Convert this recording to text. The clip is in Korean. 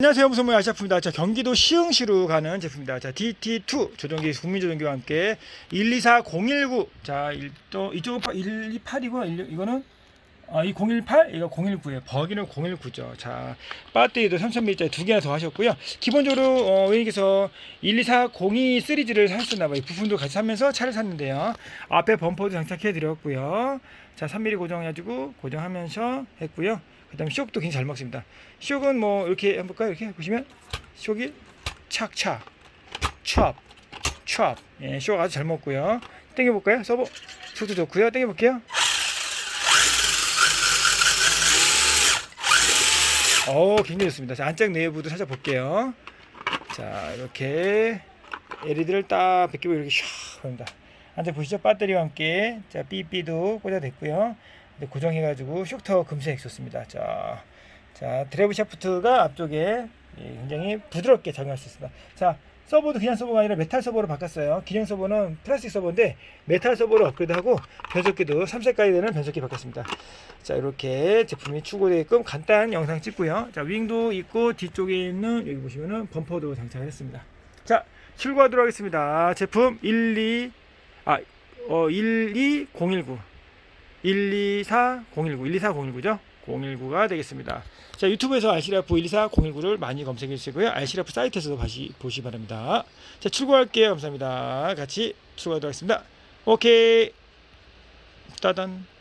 안녕하세요. 무슨모의 아시아품입니다 자 경기도 시흥시로 가는 제품입니다. 자 DT2 조종기 국민조종기와 함께 124019자 또 이쪽은 128이고 이거는 아, 이 018, 이거 019에요. 버기는 019죠. 자, 배터리도 3000mA짜리 두 개나 더 하셨고요. 기본적으로 어, 고객님께서 12402 시리즈를 사셨나 봐요. 부품도 같이 사면서 차를 샀는데요. 앞에 범퍼도 장착해 드렸고요. 자, 3mm 고정해가지고 고정하면서 했고요. 그 다음에 쇼크도 굉장히 잘 먹습니다. 쇼크는 뭐 이렇게 해볼까요? 이렇게 보시면 쇼크 착착, 찹, 찹. 예, 쇼크 아주 잘 먹고요. 당겨볼까요? 서버 속도 좋고요. 당겨볼게요. 어, 굉장히 좋습니다. 자, 안쪽 내부도 찾아볼게요. 자, 이렇게 LED를 딱 벗기고 이렇게 샥 합니다. 안쪽 보시죠? 배터리와 함께 자, 삐삐도 꽂아댔고요. 이제 고정해가지고 슈터 금색 좋습니다. 자, 자 드라이브 샤프트가 앞쪽에 예, 굉장히 부드럽게 작용할 수 있습니다. 자, 서버도 그냥 서버가 아니라 메탈 서버로 바꿨어요. 기존 서버는 플라스틱 서버인데 메탈 서버로 업그레이드하고 변속기도 3색깔이 되는 변속기 바꿨습니다. 자, 이렇게 제품이 추구되게끔 간단한 영상 찍고요. 자, 윙도 있고 뒤쪽에 있는 여기 보시면은 범퍼도 장착을 했습니다. 자, 출고하도록 하겠습니다. 제품 12 아, 어 12019 124019 124019죠. 019가 되겠습니다. 자 유튜브에서 알시라프 124019를 많이 검색해 주시고요. 알시라프 사이트에서도 다시 보시 기 바랍니다. 자 출고할게요. 감사합니다. 같이 출고하도록 하겠습니다. 오케이. 따단.